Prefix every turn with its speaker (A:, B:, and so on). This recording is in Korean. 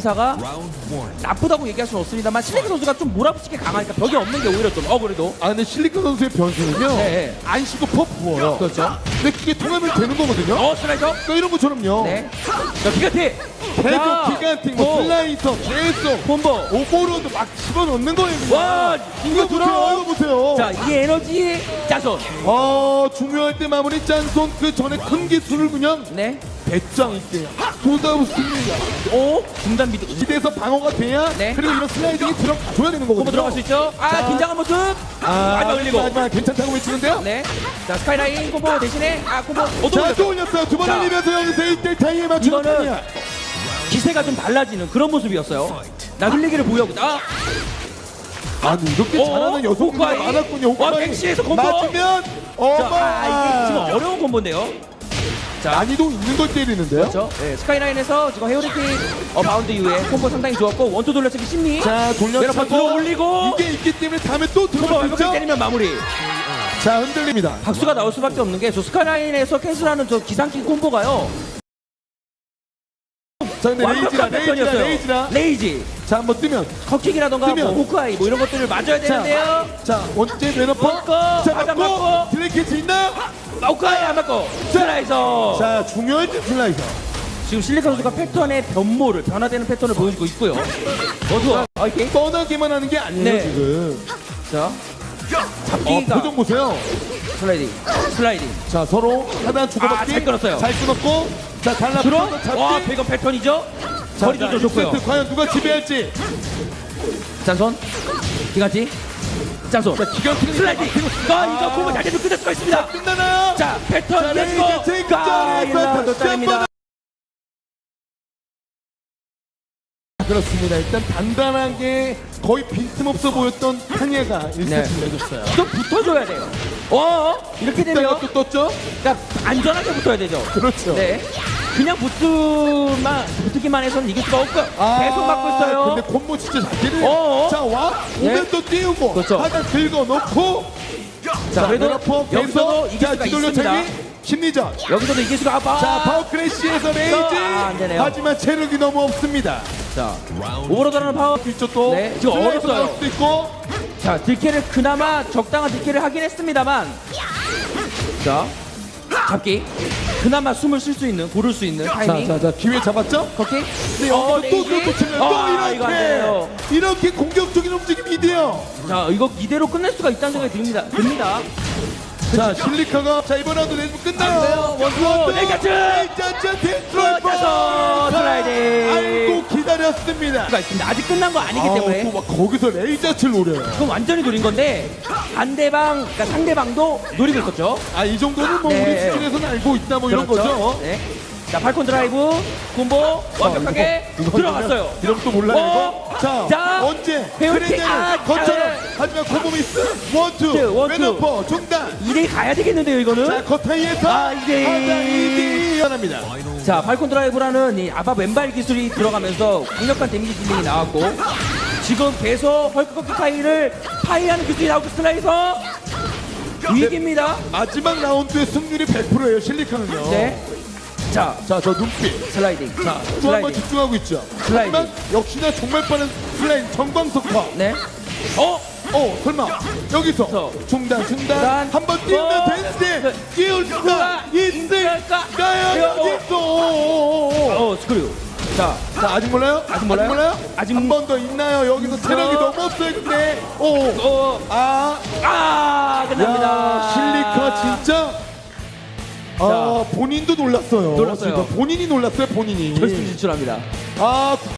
A: 사가 나쁘다고 얘기할 수는 없습니다만 실리크 선수가 좀 몰아붙이게 강하니까 벽이 없는 게 오히려 좀어 그래도
B: 아 근데 실리카 선수의 변수는요.
A: 네, 네.
B: 안 쉬고 퍽 부어요.
A: 그렇죠.
B: 근데 그게 통하면 되는 거거든요.
A: 어 슬라이더
B: 그러니까 이런 것처럼요.
A: 네. 자 기가티
B: 계속 기간팅, 뭐
A: 오.
B: 슬라이서 계속
A: 콤보
B: 오버로드 막 집어넣는 거예요.
A: 와
B: 이거. 이거 보세요.
A: 자 이게 에너지 짜손
B: 어 중요할 때 마무리 짠손 그 전에 큰 기술을 그냥
A: 네.
B: 배짱 있게 쏟아붓습니다.
A: 오 중단 미드
B: 기대서 방어가 돼야
A: 네.
B: 그리고 이런 슬라이딩이 들어가줘야 되는 거거든요.
A: 들어갈 수 있죠 아
B: 자.
A: 긴장한 모습
B: 아,
A: 올리고
B: 하지만 괜찮다고 외치는데요.
A: 네. 자 스카이라인 콤보 대신에 아 콤보
B: 자, 또 올렸어요. 두 번
A: 자.
B: 올리면서 여기서 1대 타이에 맞추는
A: 이거는
B: 타이야.
A: 기세가 좀 달라지는 그런 모습이었어요 나 흘리기를 보여고 아
B: 아니 이렇게
A: 어?
B: 잘하는 여성분들
A: 호크아이.
B: 많았군요.
A: 와,
B: 호크아이.
A: 백시에서 콤보.
B: 맞으면
A: 자, 아, 이게 지금
B: 어마.
A: 어려운 콤보인데요 자
B: 난이도 있는 걸 때리는데요.
A: 그렇죠. 네, 스카이라인에서 지금 헤어리킥 어, 바운드 이후에 콤보 상당히 좋았고 원투 돌려치기 심리.
B: 자 돌려차고
A: 들어 올리고
B: 이게 있기 때문에 다음에 또
A: 콤보
B: 수 있죠.
A: 때리면 마무리.
B: 자 흔들립니다.
A: 박수가 나올 수밖에 없는 게 저 스카이라인에서 캔슬하는 저 기상킥 콤보가요.
B: 자 근데 레이지라
A: 완벽한
B: 레이지라
A: 패턴이었어요.
B: 레이지라.
A: 레이지,
B: 자 한번 뜨면
A: 컵킥이라던가 뭐. 호크아이 뭐 이런 것들을 맞아야 되는데요.
B: 자 원제 내놓고
A: 먹고,
B: 자
A: 맞아,
B: 맞고
A: 맞고.
B: 딜레이트 있나요?
A: 호크아이 안 맞고 슬라이서.
B: 자 중요한 지 슬라이서.
A: 지금 실리카 선수가 패턴의 변모를 변화되는 패턴을 보여주고 있고요. 어두워. 아, 이렇게.
B: 뻔하게만 하는 게 아니에요
A: 네.
B: 지금.
A: 자,
B: 어
A: 잡기가
B: 표정 보세요.
A: 슬라이딩, 슬라이딩.
B: 자 서로 하단 주고받기
A: 아, 잘 끊었어요.
B: 잘 끊었고 자 달라
A: 들어?
B: 잡기.
A: 와, 배건 패턴이죠?
B: 자,
A: 거리 조절
B: 자,
A: 좋고요.
B: 이세트 과연 누가 지배할지.
A: 짠손, 기간지, 짠손,
B: 자 기가 막히는
A: 슬라이딩. 아, 이거 공을 잘 되면 끝낼 수가 있습니다.
B: 끝나나요?
A: 자, 패턴
B: 자,
A: 렛츠고.
B: 레이저
A: 가,
B: 체인지
A: 1라운드
B: 다시
A: 짜입니다.
B: 한번 그렇습니다. 일단 단단하게 거의 빈틈없어 보였던 한예가 1세트
A: 네.
B: 내줬어요.
A: 또 붙어줘야 돼요. 어, 이렇게 되면
B: 이따가 또 떴죠?
A: 그러니까 안전하게 붙어야 되죠.
B: 그렇죠.
A: 네. 그냥 붙기만 붙기만 해서는 이길 수가 없고 계속 맞고 있어요.
B: 아, 근데 콤보 진짜 잘 때려요.
A: 어어.
B: 자, 와.
A: 네.
B: 오면 또 띄우고.
A: 그렇죠.
B: 하단 긁어놓고.
A: 자, 그래도 여기서도
B: 계속.
A: 이길
B: 자,
A: 수가
B: 뒤돌려차기.
A: 있습니다.
B: 심리전.
A: 여기서도 이길 수가 없다.
B: 자, 파워 크래쉬에서 레이지.
A: 아, 안 되네요.
B: 하지만 체력이 너무 없습니다.
A: 자, 오버로드라는 파워.
B: 뒤쪽도.
A: 네, 지금
B: 슬라이드. 나올 수도 있고.
A: 자, 딜캐를 그나마 적당한 딜캐를 하긴 했습니다만. 자, 잡기. 그나마 숨을 쉴 수 있는, 고를 수 있는
B: 자,
A: 타이밍.
B: 자, 자, 기회 잡았죠?
A: 커킥.
B: 네,
A: 어,
B: 또
A: 레이지.
B: 또 치면
A: 아,
B: 또
A: 이거 안
B: 이렇게
A: 돼요.
B: 이렇게 공격적인 움직임이 돼요.
A: 자, 이거 이대로 끝낼 수가 있다는 생각이 듭니다. 듭니다.
B: 자, 실리카가 자 이번 라운드 내주면
A: 안
B: 끝나요.
A: 돼요. 원투, 레이저츠!
B: 레이저츠 디스트로이퍼.
A: 레이저츠 슬라이딩. 수가 있습니다. 아직 끝난 거 아니기 때문에.
B: 아, 또막 거기서 레이저츠를 노려요.
A: 그건 완전히 노린 건데 반대방, 그러니까 상대방도 노리고 있었죠.
B: 아, 이 정도는 뭐
A: 네.
B: 우리 수준에서는 알고 있다 뭐 이런 거죠.
A: 네. 자, 팔콘 드라이브 콤보 완벽하게
B: 이거- 이거
A: 들어갔어요.
B: 이러면 또 몰라요
A: 어?
B: 이거. 자,
A: 자,
B: 언제
A: 배우리-
B: 크레이저는
A: 아, 아,
B: 하지만 콤보 미스 원투
A: 네, 원투.
B: 왼어퍼 중단.
A: 2대 가야 되겠는데요, 이거는.
B: 자, 커타이에서
A: 아, 이대 이.
B: 일어납니다.
A: 자, 팔콘 드라이브라는 이 아바 왼발 기술이 들어가면서 강력한 데미지 딜링이 나왔고 지금 계속 헐크커키 파이를 파이하는 기술이 나오고 슬라이서 위기입니다.
B: 마지막 라운드의 승률이 100%예요 실리카는요.
A: 네. 자,
B: 자, 저 눈빛.
A: 슬라이딩.
B: 자, 또 한 번
A: 슬라이딩.
B: 집중하고 있죠.
A: 슬라이딩.
B: 하지만 역시나 정말 빠른 슬라이딩 정광석화.
A: 네. 어?
B: 어, 설마 여기서
A: 저.
B: 중단, 중단. 한번 띄우면
A: 어.
B: 되는데
A: 네.
B: 띄울 수가 있을까요?
A: 있을까?
B: 여기서. 오.
A: 어, 스크류. 자,
B: 자, 아직 몰라요?
A: 아직 몰라요? 아직
B: 한 번 더 있나요? 여기서 체력이
A: 어.
B: 너무 없어요, 근데. 오,
A: 어,
B: 아,
A: 아, 끝납니다.
B: 야, 실리카 진짜. 아, 본인도 놀랐어요.
A: 놀랐어요.
B: 본인이 놀랐어요, 본인이.
A: 결승 진출합니다.
B: 아,